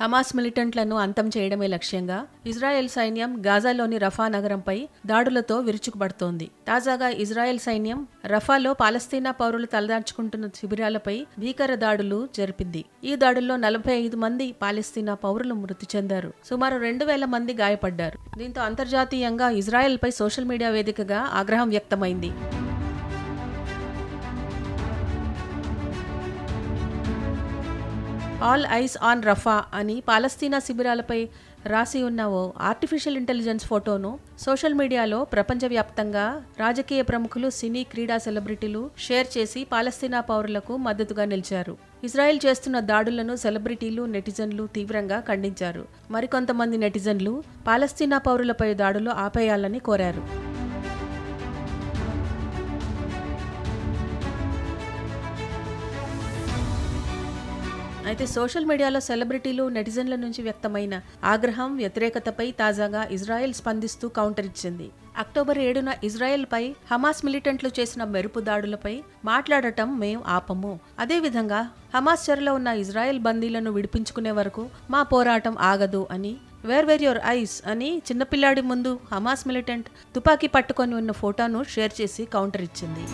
Hamas మిలిటెంట్లను అంతం చేయడమే లక్ష్యంగా ఇజ్రాయెల్ సైన్యం గాజాలోని రఫా నగరంపై దాడులతో విరుచుకుపడుతోంది. తాజాగా ఇజ్రాయెల్ సైన్యం రఫాలో పాలస్తీనా పౌరులు తలదార్చుకుంటున్న శిబిరాలపై భీకర దాడులు జరిపింది. ఈ దాడుల్లో నలభై ఐదు మంది పాలస్తీనా పౌరులు మృతి చెందారు. సుమారు రెండు వేల మంది గాయపడ్డారు. దీంతో అంతర్జాతీయంగా ఇజ్రాయెల్పై సోషల్ మీడియా వేదికగా ఆగ్రహం వ్యక్తమైంది. ఆల్ ఐస్ ఆన్ రఫా అని పాలస్తీనా శిబిరాలపై రాసి ఉన్న ఓ ఆర్టిఫిషియల్ ఇంటెలిజెన్స్ ఫోటోను సోషల్ మీడియాలో ప్రపంచవ్యాప్తంగా రాజకీయ ప్రముఖులు సినీ క్రీడా సెలబ్రిటీలు షేర్ చేసి పాలస్తీనా పౌరులకు మద్దతుగా నిలిచారు. ఇజ్రాయెల్ చేస్తున్న దాడులను సెలబ్రిటీలు నెటిజన్లు తీవ్రంగా ఖండించారు. మరికొంతమంది నెటిజన్లు పాలస్తీనా పౌరులపై దాడులు ఆపేయాలని కోరారు. అయితే సోషల్ మీడియాలో సెలబ్రిటీలు నెటిజన్ల నుంచి వ్యక్తమైన ఆగ్రహం వ్యతిరేకతపై తాజాగా ఇజ్రాయెల్ స్పందిస్తూ కౌంటర్ ఇచ్చింది. అక్టోబర్ ఏడున ఇజ్రాయెల్పై హమాస్ మిలిటెంట్లు చేసిన మెరుపు దాడులపై మాట్లాడటం మేం ఆపము. అదేవిధంగా హమాస్ చెరలో ఉన్న ఇజ్రాయెల్ బందీలను విడిపించుకునే వరకు మా పోరాటం ఆగదు అని వేర్ వేర్ యువర్ ఐస్ అని చిన్నపిల్లాడి ముందు హమాస్ మిలిటెంట్ తుపాకీ పట్టుకొని ఉన్న ఫోటోను షేర్ చేసి కౌంటర్ ఇచ్చింది.